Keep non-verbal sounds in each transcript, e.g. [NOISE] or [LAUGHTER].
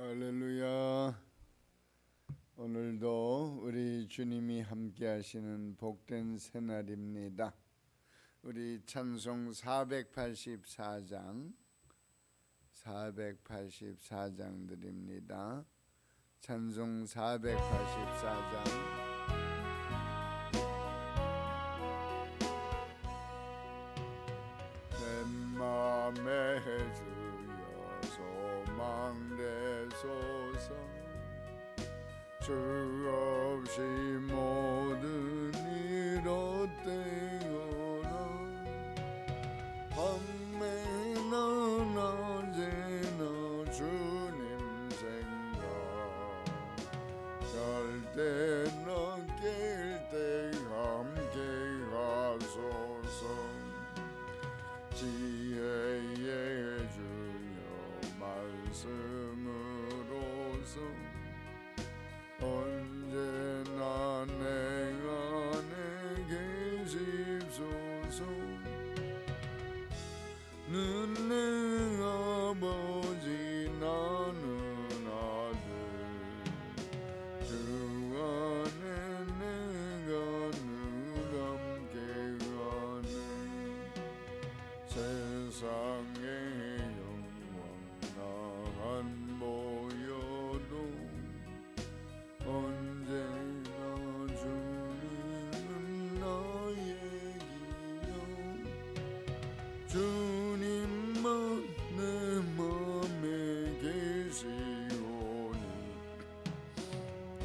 할렐루야. 오늘도 우리 주님이 함께 하시는 복된 새날입니다. 우리 찬송 484장 484장 드립니다. 찬송 484장 주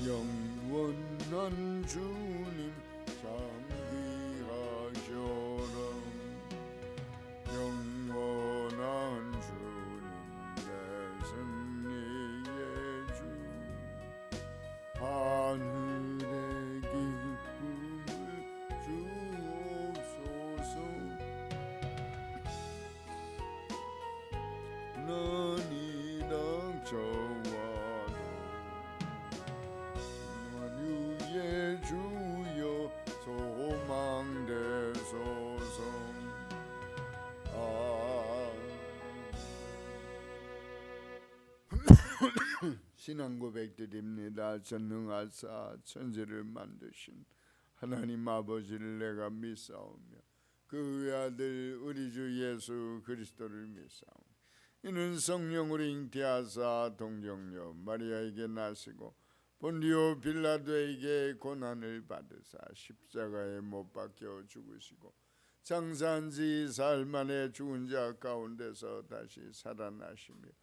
영원한 주님 참 신앙 고백드립니다. 전능하사 천지를 만드신 하나님 아버지를 내가 믿사오며 그 외아들 우리 주 예수 그리스도를 믿사오며 이는 성령으로 잉태하사 동정녀 마리아에게 나시고 본디오 빌라도에게 고난을 받으사 십자가에 못 박혀 죽으시고 장사한 지 사흘 만에 죽은 자 가운데서 다시 살아나시며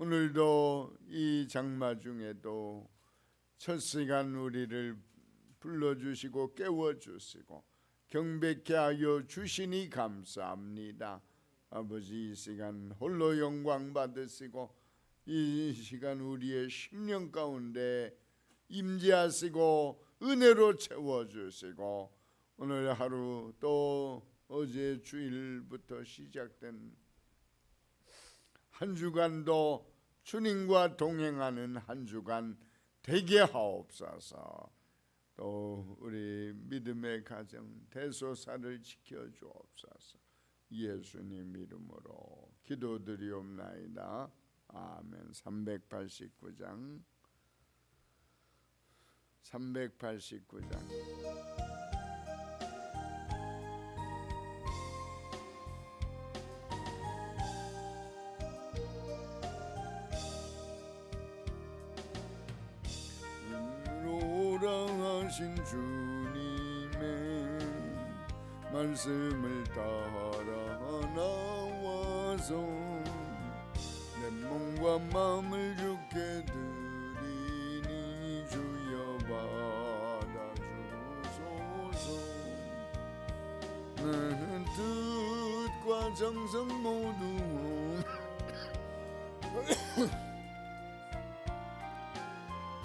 오늘도 이 장마 중에도 첫 시간 우리를 불러주시고 깨워주시고 경배케 하여 주시니 감사합니다. 아버지 이 시간 홀로 영광 받으시고 이 시간 우리의 심령 가운데 임재하시고 은혜로 채워주시고 오늘 하루 또 어제 주일부터 시작된 한 주간도 주님과 동행하는 한 주간 되게 하옵소서. 또 우리 믿음의 가정 대소사를 지켜 주옵소서. 예수님 이름으로 기도드리옵나이다. 아멘. 389장 389장 말씀을 따라 나와서 내 몸과 마음을 주께 드리니 주여 받아주소서. 내 뜻과 정성 모두 [COUGHS]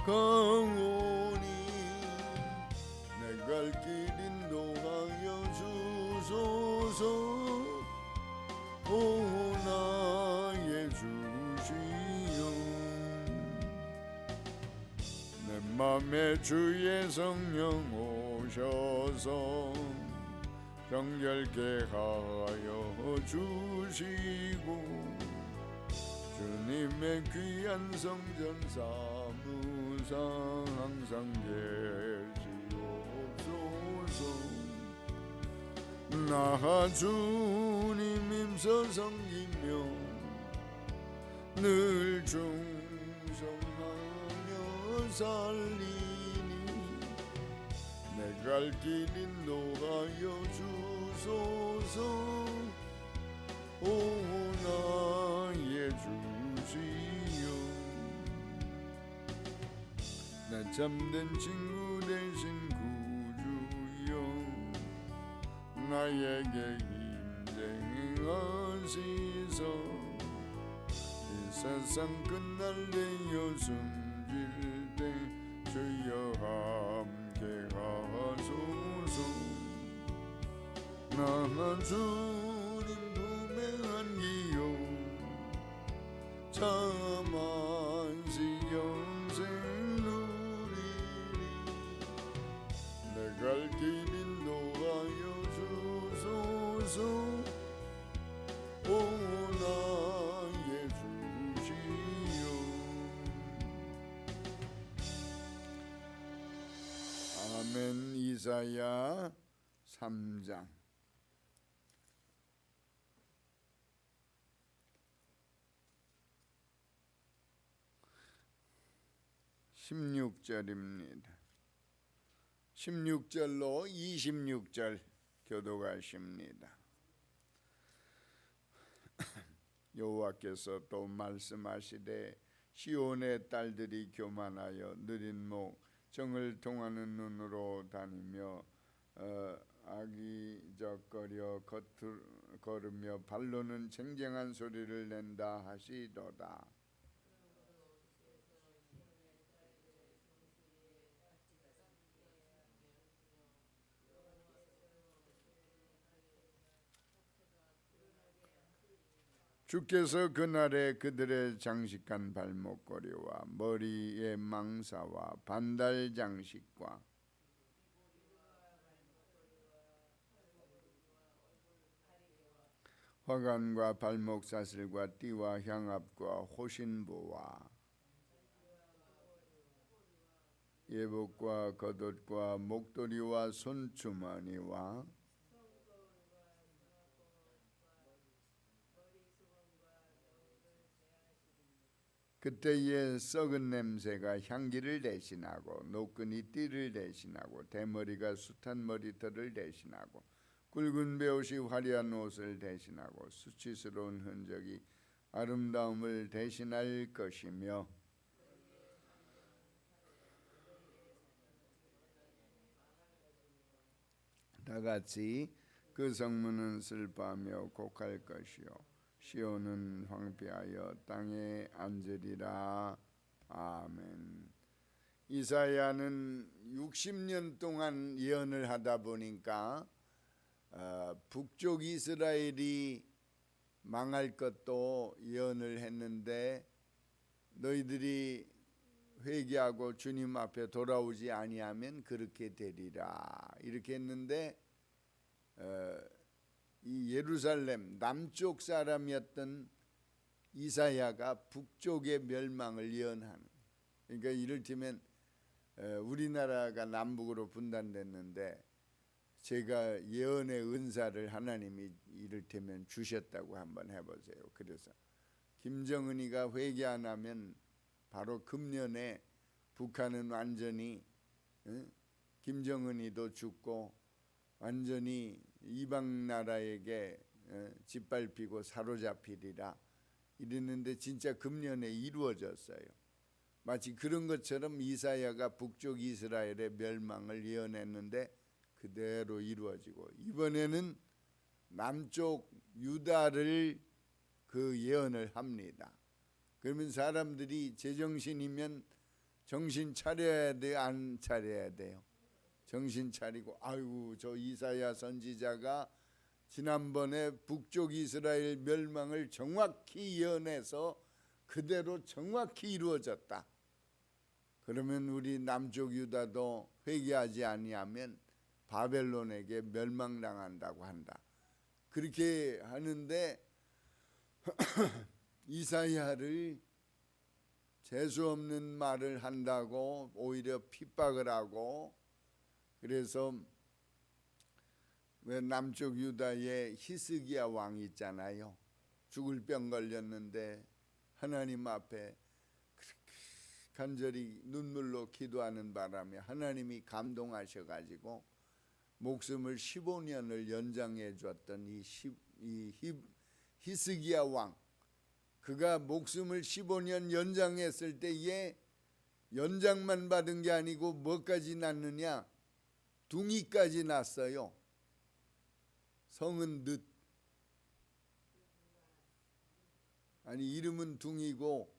강오 주소서 오 나의 주시여 내 맘에 주의 성령 오셔서 정결케 하여 주시고 주님의 귀한 성전 사무상 항상 계 나 주님 힘써 섬기며 늘 충성하며 살리니 내 갈 길 인도하여 주소서 오 나의 주시여 나 참된 친구 나에게 인쟁하시소 이 세상 끝날 내여 숨 아멘 이사야 3장 16절입니다. 16절로 26절 교도가십니다. 여호와께서 또 말씀하시되 시온의 딸들이 교만하여 느린 목 정을 통하는 눈으로 다니며 어, 악이적거려 겉을 걸으며 발로는 쟁쟁한 소리를 낸다 하시도다. 주께서 그날에 그들의 장식한 발목걸이와 머리의 망사와 반달 장식과 화관과 발목 사슬과 띠와 향압과 호신부와 예복과 겉옷과 목도리와 손주머니와 그때의 썩은 냄새가 향기를 대신하고 노끈이 띠를 대신하고 대머리가 숱한 머리털을 대신하고 굵은 배옷이 화려한 옷을 대신하고 수치스러운 흔적이 아름다움을 대신할 것이며 다 같이 그 성문은 슬퍼하며 곡할 것이요 시온은 황폐하여 땅에 앉으리라 아멘. 이사야는 60년 동안 예언을 하다 보니까 어, 북쪽 이스라엘이 망할 것도 예언을 했는데 너희들이 회개하고 주님 앞에 돌아오지 아니하면 그렇게 되리라 이렇게 했는데 어, 이 예루살렘 남쪽 사람이었던 이사야가 북쪽의 멸망을 예언하는 그러니까 이를테면 어, 우리나라가 남북으로 분단됐는데 제가 예언의 은사를 하나님이 이를테면 주셨다고 한번 해보세요. 그래서 김정은이가 회개 안 하면 바로 금년에 북한은 완전히 어? 김정은이도 죽고 완전히 이방 나라에게 어, 짓밟히고 사로잡히리라 이랬는데 진짜 금년에 이루어졌어요. 마치 그런 것처럼 이사야가 북쪽 이스라엘의 멸망을 예언했는데 그대로 이루어지고 이번에는 남쪽 유다를 그 예언을 합니다. 그러면 사람들이 제정신이면 정신 차려야 돼, 안 차려야 돼요? 정신 차리고 아이고 저 이사야 선지자가 지난번에 북쪽 이스라엘 멸망을 정확히 예언해서 그대로 정확히 이루어졌다. 그러면 우리 남쪽 유다도 회개하지 아니하면 바벨론에게 멸망당한다고 한다. 그렇게 하는데 [CLEARS THROAT] 이사야를 재수 없는 말을 한다고 오히려 핍박을 하고 그래서 왜 남쪽 유다에 히스기야 왕 있잖아요. 죽을 병 걸렸는데 하나님 앞에 간절히 눈물로 기도하는 바람에 하나님이 감동하셔 가지고 목숨을 15년을 연장해 줬던 이, 시, 이 히, 히스기야 왕 그가 목숨을 15년 연장했을 때에 연장만 받은 게 아니고 뭐까지 낳느냐 둥이까지 낳았어요. 성은 늦 아니 이름은 둥이고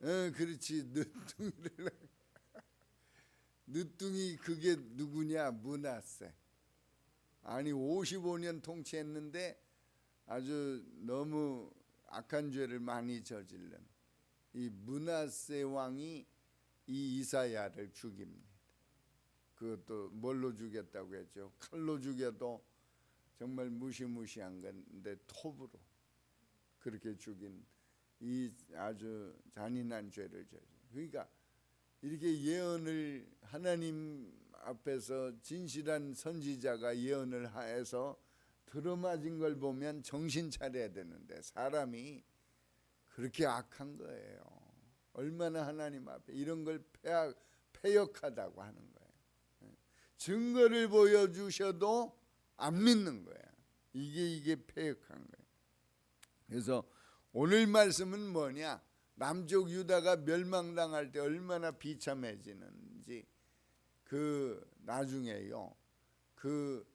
어 그렇지 늦둥이를 [LAUGHS] 늦둥이 그게 누구냐 문하세 아니 55년 통치했는데 아주 너무 악한 죄를 많이 저질른 이 문하세 왕이 이 이사야를 죽입니다. 그것도 뭘로 죽였다고 했죠? 칼로 죽여도 정말 무시무시한 건데 톱으로 그렇게 죽인 이 아주 잔인한 죄를 저지. 그러니까 이렇게 예언을 하나님 앞에서 진실한 선지자가 예언을 해서 들어맞은 걸 보면 정신 차려야 되는데 사람이 그렇게 악한 거예요. 얼마나 하나님 앞에 이런 걸 폐악, 폐역하다고 하는 거예요. 증거를 보여주셔도 안 믿는 거야. 이게 이게 폐역한 거예요. 그래서 오늘 말씀은 뭐냐? 남쪽 유다가 멸망당할 때 얼마나 비참해지는지 그 나중에요. 그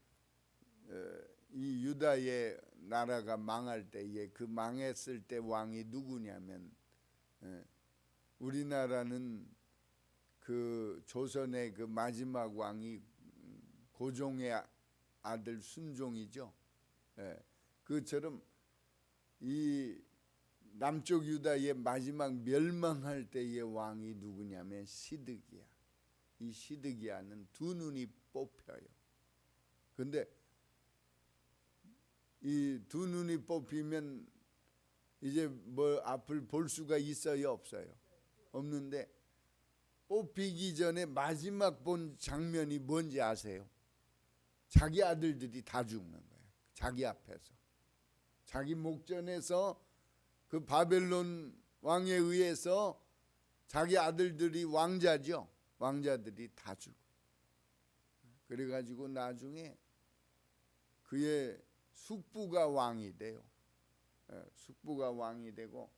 어, 이 유다의 나라가 망할 때에 그 망했을 때 왕이 누구냐면 예, 우리나라는 그 조선의 그 마지막 왕이 고종의 아- 아들 순종이죠. 예, 그처럼 이 남쪽 유다의 마지막 멸망할 때의 왕이 누구냐면 시드기야. 이 시드기야는 두 눈이 뽑혀요. 근데 이 두 눈이 뽑히면 이제 뭐 앞을 볼 수가 있어요, 없어요? 없는데 뽑히기 전에 마지막 본 장면이 뭔지 아세요? 자기 아들들이 다 죽는 거예요. 자기 앞에서. 자기 목전에서 그 바벨론 왕에 의해서 자기 아들들이 왕자죠. 왕자들이 다 죽어. 그래가지고 나중에 그의 숙부가 왕이 돼요. 예, 숙부가 왕이 되고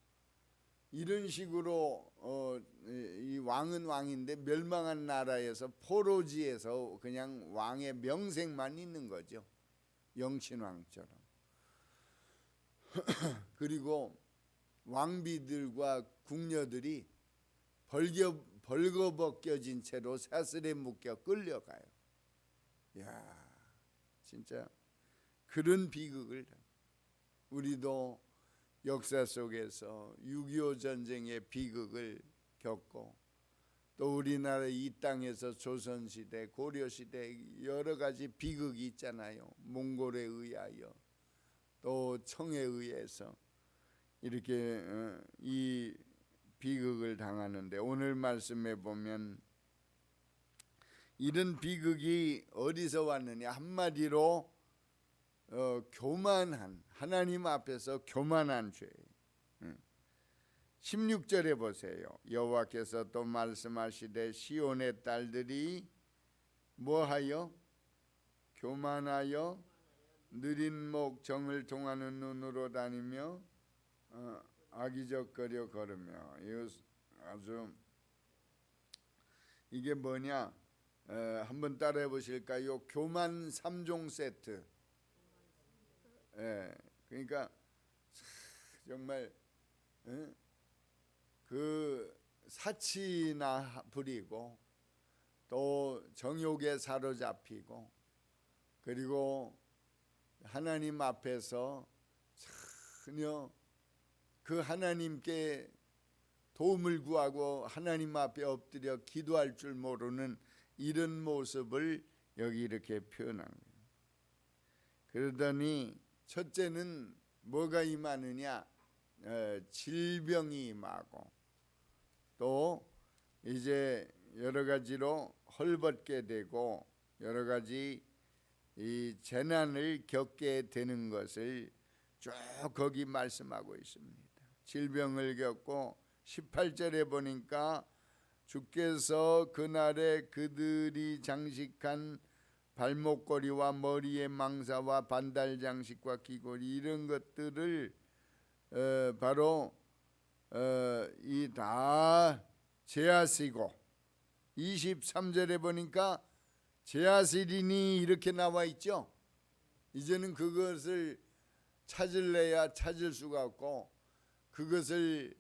이런 식으로 어, 이 왕은 왕인데 멸망한 나라에서 포로지에서 그냥 왕의 명색만 있는 거죠. 영신왕처럼. [CLEARS THROAT] 그리고 왕비들과 궁녀들이 벌겨 벌거벗겨진 채로 사슬에 묶여 끌려가요. 야, 진짜 그런 비극을 우리도 역사 속에서 6.25 전쟁의 비극을 겪고 또 우리나라 이 땅에서 조선 시대, 고려 시대 여러 가지 비극이 있잖아요. 몽골에 의하여 또 청에 의해서 이렇게 어, 이 비극을 당하는데 오늘 말씀에 보면 이런 비극이 어디서 왔느냐 한마디로 어, 교만한 하나님 앞에서 교만한 죄. 16절에 보세요. 여호와께서 또 말씀하시되 시온의 딸들이 뭐하여 교만하여 느린 목 정을 통하는 눈으로 다니며 어, 악의적거려 걸으며 이거 아주 이게 뭐냐? 에, 한번 따라해 보실까요? 교만 3종 세트. 예, 그러니까 참 정말 예? 그 사치나 부리고 또 정욕에 사로잡히고 그리고 하나님 앞에서 전혀 그 하나님께 도움을 구하고 하나님 앞에 엎드려 기도할 줄 모르는 이런 모습을 여기 이렇게 표현한 거예요. 그러더니 첫째는 뭐가 임하느냐? 어, 질병이 임하고 또 이제 여러 가지로 헐벗게 되고 여러 가지 이 재난을 겪게 되는 것을 쭉 거기 말씀하고 있습니다. 질병을 겪고 18절에 보니까 주께서 그날에 그들이 장식한 발목걸이와 머리의 망사와 반달 장식과 귀걸이 이런 것들을 어, 바로 어, 이다 제하시고 23절에 보니까 제하시리니 이렇게 나와 있죠. 이제는 그것을 찾을래야 찾을 수가 없고 그것을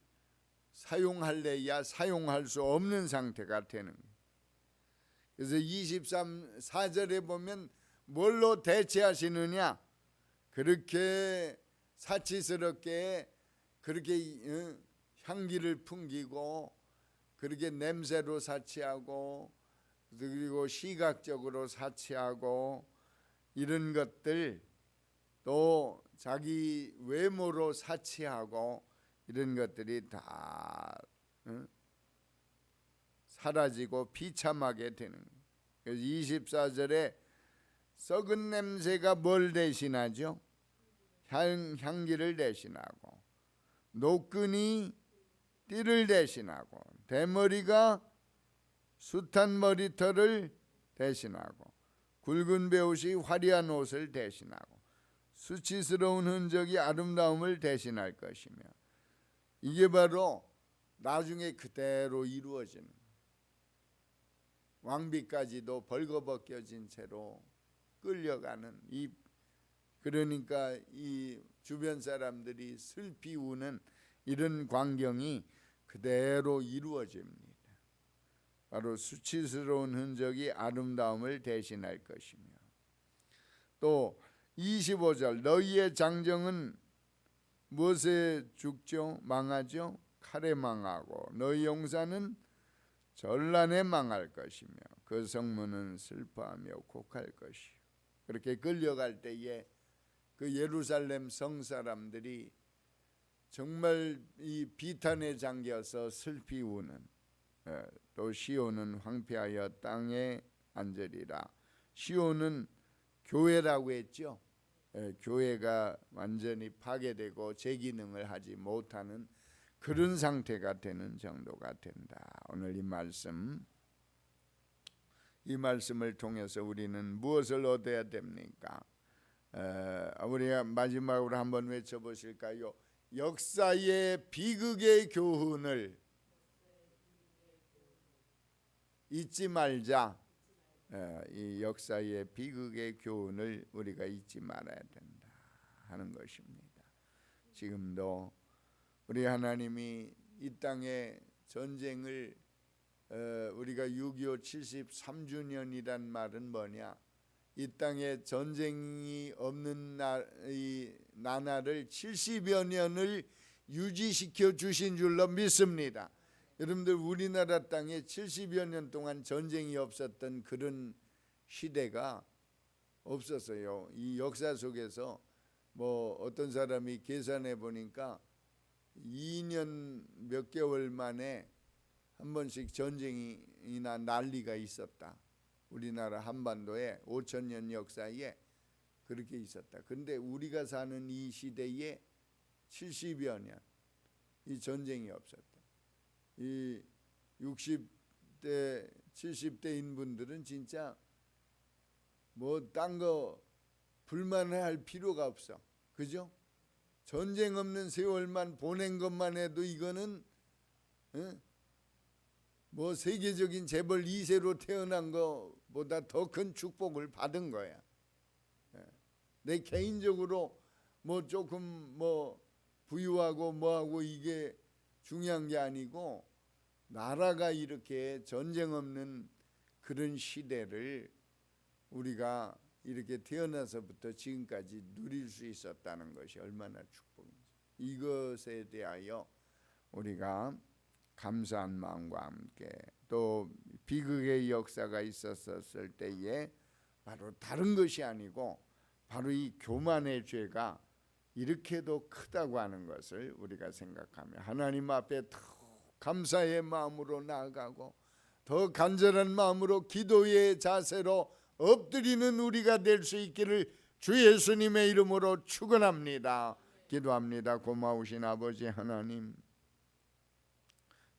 사용할래야 사용할 수 없는 상태가 되는 거예요. 그래서 23 4절에 보면 뭘로 대체하시느냐? 그렇게 사치스럽게 그렇게 어, 향기를 풍기고 그렇게 냄새로 사치하고 그리고 시각적으로 사치하고 이런 것들 또 자기 외모로 사치하고 이런 것들이 다 어? 사라지고 비참하게 되는. 그래서 24절에 썩은 냄새가 뭘 대신하죠? 향, 향기를 대신하고 노끈이 띠를 대신하고 대머리가 숱한 머리털을 대신하고 굵은 배옷이 화려한 옷을 대신하고 수치스러운 흔적이 아름다움을 대신할 것이며 이게 바로 나중에 그대로 이루어지는 왕비까지도 벌거벗겨진 채로 끌려가는 이 그러니까 이 주변 사람들이 슬피 우는 이런 광경이 그대로 이루어집니다. 바로 수치스러운 흔적이 아름다움을 대신할 것이며 또 25절 너희의 장정은 무엇에 죽죠? 망하죠? 칼에 망하고 너희 용사는 전란에 망할 것이며 그 성문은 슬퍼하며 곡할 것이요. 그렇게 끌려갈 때에 그 예루살렘 성 사람들이 정말 이 비탄에 잠겨서 슬피 우는 예, 또 시온은 황폐하여 땅에 앉으리라. 시온은 교회라고 했죠. 예, 교회가 완전히 파괴되고 제 기능을 하지 못하는 그런 상태가 되는 정도가 된다. 오늘 이 말씀 이 말씀을 통해서 우리는 무엇을 얻어야 됩니까? 어, 우리가 마지막으로 한번 외쳐보실까요? 역사의 비극의 교훈을 잊지 말자. 어, 이 역사의 비극의 교훈을 우리가 잊지 말아야 된다 하는 것입니다. 지금도 우리 하나님이 이 땅에 전쟁을 어, 우리가 6.25 73주년이란 말은 뭐냐? 이 땅에 전쟁이 없는 나, 이 나라를 70여 년을 유지시켜 주신 줄로 믿습니다. 여러분들 우리나라 땅에 70여 년 동안 전쟁이 없었던 그런 시대가 없었어요. 이 역사 속에서 뭐 어떤 사람이 계산해 보니까 2년 몇 개월 만에 한 번씩 전쟁이나 난리가 있었다. 우리나라 한반도에 5천 년 역사에 그렇게 있었다. 근데 우리가 사는 이 시대에 70여 년 이 전쟁이 없었다. 이 60대 70대인 분들은 진짜 뭐 딴 거 불만할 필요가 없어. 그죠? 전쟁 없는 세월만 보낸 것만 해도 이거는 응? 뭐 세계적인 재벌 2세로 태어난 것보다 더 큰 축복을 받은 거야. 예. 내 개인적으로 뭐 조금 뭐 부유하고 뭐하고 이게 중요한 게 아니고 나라가 이렇게 전쟁 없는 그런 시대를 우리가 이렇게 태어나서부터 지금까지 누릴 수 있었다는 것이 얼마나 축복인지. 이것에 대하여 우리가 감사한 마음과 함께 또 비극의 역사가 있었을 때에 바로 다른 것이 아니고 바로 이 교만의 죄가 이렇게도 크다고 하는 것을 우리가 생각하며 하나님 앞에 더 감사의 마음으로 나아가고 더 간절한 마음으로 기도의 자세로 엎드리는 우리가 될 수 있기를 주 예수님의 이름으로 축원합니다. 기도합니다. 고마우신 아버지 하나님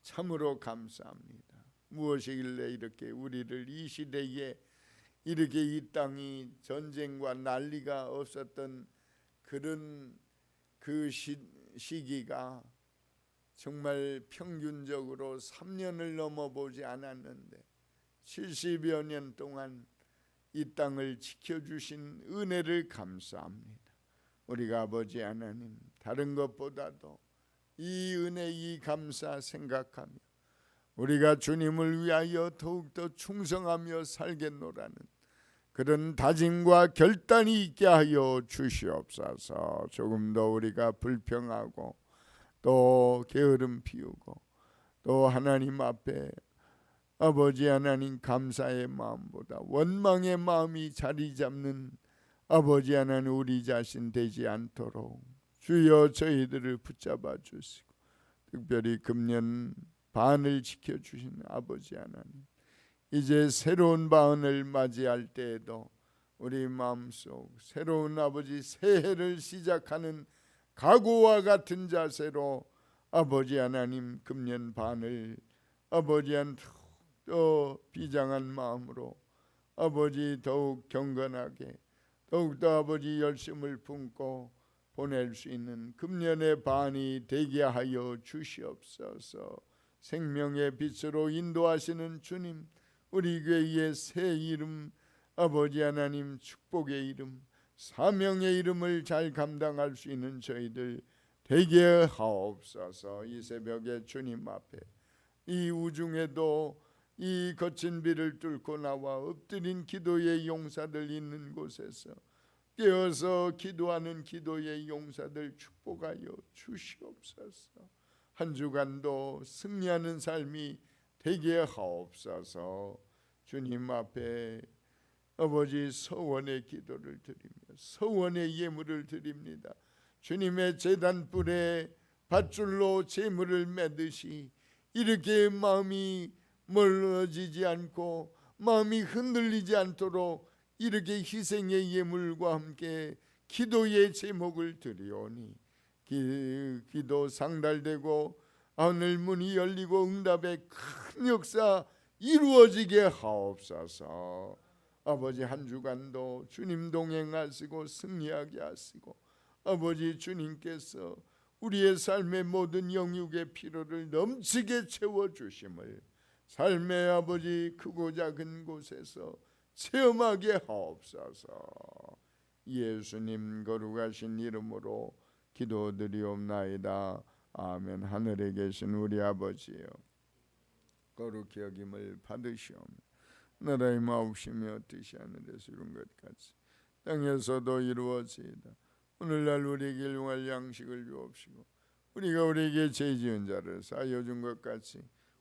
참으로 감사합니다. 무엇이길래 이렇게 우리를 이 시대에 이렇게 이 땅이 전쟁과 난리가 없었던 그런 그 시, 시기가 정말 평균적으로 3년을 넘어보지 않았는데 70여 년 동안 이 땅을 지켜주신 은혜를 감사합니다. 우리가 아버지 하나님 다른 것보다도 이 은혜 이 감사 생각하며 우리가 주님을 위하여 더욱더 충성하며 살겠노라는 그런 다짐과 결단이 있게 하여 주시옵소서. 조금 더 우리가 불평하고 또 게으름 피우고 또 하나님 앞에 아버지 하나님 감사의 마음보다 원망의 마음이 자리 잡는 아버지 하나님 우리 자신 되지 않도록 주여 저희들을 붙잡아 주시고 특별히 금년 반을 지켜 주신 아버지 하나님 이제 새로운 반을 맞이할 때에도 우리 마음속 새로운 아버지 새해를 시작하는 각오와 같은 자세로 아버지 하나님 금년 반을 아버지 한 또 비장한 마음으로 아버지 더욱 경건하게 더욱더 아버지 열심을 품고 보낼 수 있는 금년의 반이 되게 하여 주시옵소서. 생명의 빛으로 인도하시는 주님, 우리 교회의 새 이름 아버지 하나님 축복의 이름, 사명의 이름을 잘 감당할 수 있는 저희들 되게 하옵소서. 이 새벽에 주님 앞에 이 우중에도 이 거친 비를 뚫고 나와 엎드린 기도의 용사들 있는 곳에서 깨어서 기도하는 기도의 용사들 축복하여 주시옵소서. 한 주간도 승리하는 삶이 되게 하옵소서. 주님 앞에 아버지 서원의 기도를 드리며 서원의 예물을 드립니다. 주님의 제단 뿔에 밧줄로 재물을 매듯이 이렇게 마음이 멀어지지 않고 마음이 흔들리지 않도록 이렇게 희생의 예물과 함께 기도의 제목을 드리오니 기, 기도 상달되고 하늘 문이 열리고 응답의 큰 역사 이루어지게 하옵소서. 아버지 한 주간도 주님 동행하시고 승리하게 하시고 아버지 주님께서 우리의 삶의 모든 영육의 필요를 넘치게 채워 주심을 삶의 아버지 크고 작은 곳에서 체험하게 하옵소서. 예수님 거룩하신 이름으로 기도드리옵나이다. 아멘. 하늘에 계신 우리 아버지여 거룩히 여김을 받으시오며 나라의 마옵시며 뜻이 하늘에서 이룬 것 같이 땅에서도 이루어지이다. 오늘날 우리에게 일용할 양식을 주옵시고 우리가 우리에게 죄 지은 자를 사하여 준 것 같이